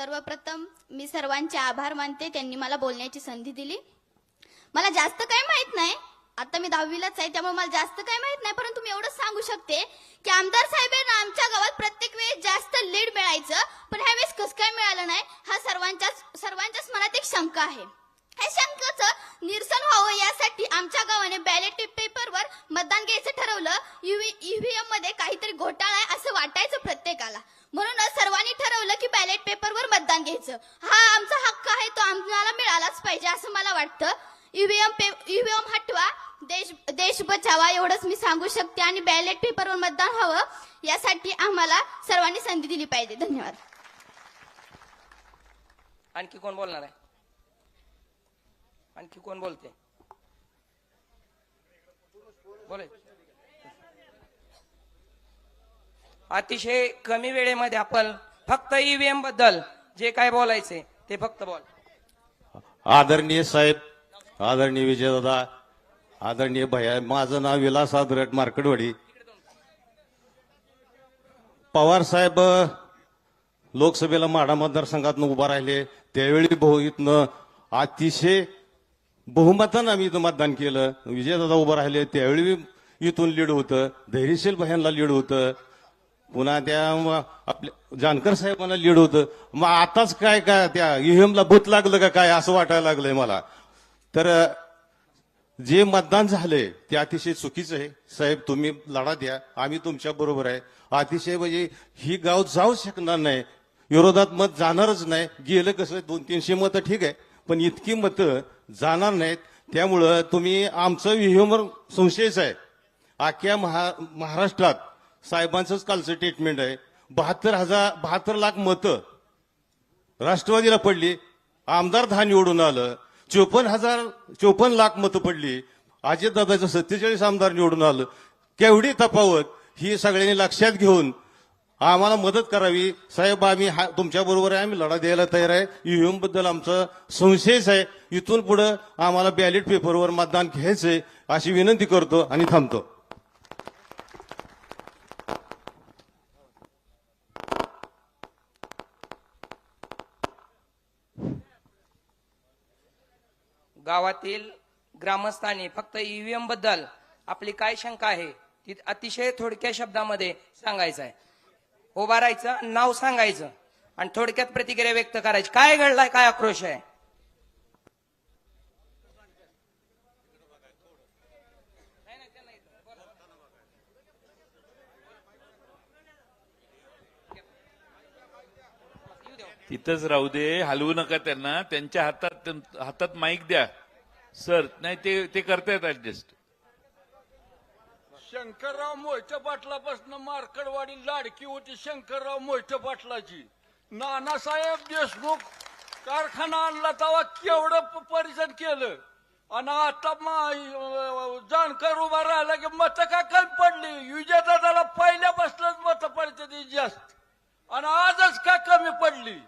सर्वप्रथम मी सर्वांचे आभार मानते. त्यांनी मला बोलण्याची संधी दिली. मला जास्त काही माहीत नाही. आता मी दहावीलाच आहे त्यामुळे मला जास्त काही माहीत नाही. परंतु मी एवढं सांगू शकते की आमदार साहेबांना आमच्या गावात प्रत्येक वेळेस जास्त लीड मिळायचं पण ह्या वेळेस कसं काय मिळालं नाही हा सर्वांच्याच सर्वांच्याच मनात एक शंका आहे. या शंकाचं निरसन व्हावं यासाठी आमच्या गावाने बॅलेट पेपरवर मतदान घ्यायचं ठरवलं. ईव्हीएममध्ये काहीतरी घोटाळा आहे असं वाटायचं प्रत्येकाला म्हणूनच सर्वांनी ठरवलं की बॅलेट पेपरवर मतदान घ्यायचं. हा आमचा हक्क आहे तो आम्हाला मिळालाच पाहिजे असं मला वाटतं. ईव्हीएम ईव्हीएम हटवा देश देश बचावा एवढंच मी सांगू शकते. आणि बॅलेट पेपरवर मतदान हवं यासाठी आम्हाला सर्वांनी संधी दिली पाहिजे. धन्यवाद. आणखी कोण बोलणार आहे? आणखी कोण बोलते? बोले. अतिशय कमी वेळेमध्ये आपण फक्त ईव्हीएमबद्दल जे काय बोलायचे ते फक्त बोल. आदरणीय साहेब आदरणीय विजयदादा आदरणीय भैया माझं नाव विलास आदरट मार्कडवाडी. पवार साहेब लोकसभेला माढा मतदारसंघातनं उभा राहिले. त्यावेळी बहु अतिशय बहुमतानं आम्ही इथं मतदान केलं. विजयदादा उभं राहिले. त्यावेळी इथून लीड होतं. धैर्यशील भयांना लीड होतं. पुन्हा त्या आपल्या जानकर साहेबांना लीड होतं. मग आताच काय काय त्या ईव्हीएमला भूत लागलं का काय असं वाटायला लागलंय मला. तर जे मतदान झालंय ते अतिशय चुकीचं आहे. साहेब तुम्ही लढा द्या. आम्ही तुमच्या बरोबर आहे. अतिशय म्हणजे ही गाव जाऊ शकणार नाही. विरोधात मत जाणारच नाही. गेलं कसं दोन तीनशे मतं ठीक आहे. पण इतकी मतं जाणार नाहीत. त्यामुळं तुम्ही आमचं व्हीएमवर संशयच आहे. आख्या महा महाराष्ट्रात साहेबांचंच कालचं ट्रीटमेंट आहे. बहात्तर हजार बहात्तर लाख मतं राष्ट्रवादीला पडली. आमदार दहा निवडून आलं. चोपन्न हजार चोपन्न लाख मतं पडली. अजितदादाचं सत्तेचाळीस आमदार निवडून आलं. केवढी तफावत? ही सगळ्यांनी लक्षात घेऊन आम्हाला मदत करावी. साहेब आम्ही तुमच्या बरोबर आहे. आम्ही लढा द्यायला तयार आहे. ईव्हीएमबद्दल आमचं संशयच आहे. इथून पुढं आम्हाला बॅलेट पेपरवर मतदान घ्यायचंय अशी विनंती करतो आणि थांबतो. गावातील ग्रामस्थांनी फक्त ईव्हीएमबद्दल आपली काय शंका आहे ती अतिशय थोडक्या शब्दामध्ये सांगायचं आहे. उभारायचं नाव सांगायचं आणि थोडक्यात प्रतिक्रिया व्यक्त करायची. काय घडलाय काय आक्रोश आहे? इथंच राहू दे हलवू नका त्यांना त्यांच्या हातात हातात माईक द्या. सर नाही ते ते करतायत ऍडजस्ट शंकरराव मोहिते पाटलापासून मार्कडवाडी लाडकी होती शंकरराव मोहिते पाटलाची नानासाहेब देशमुख कारखाना आणला तेव्हा केवढं प- परिषद केलं. आणि आता मा- उभा राहिला की मत का कमी पडली? विजयदादाला पहिल्यापासूनच मत पडते ती जास्त. आणि आजच का कमी पडली?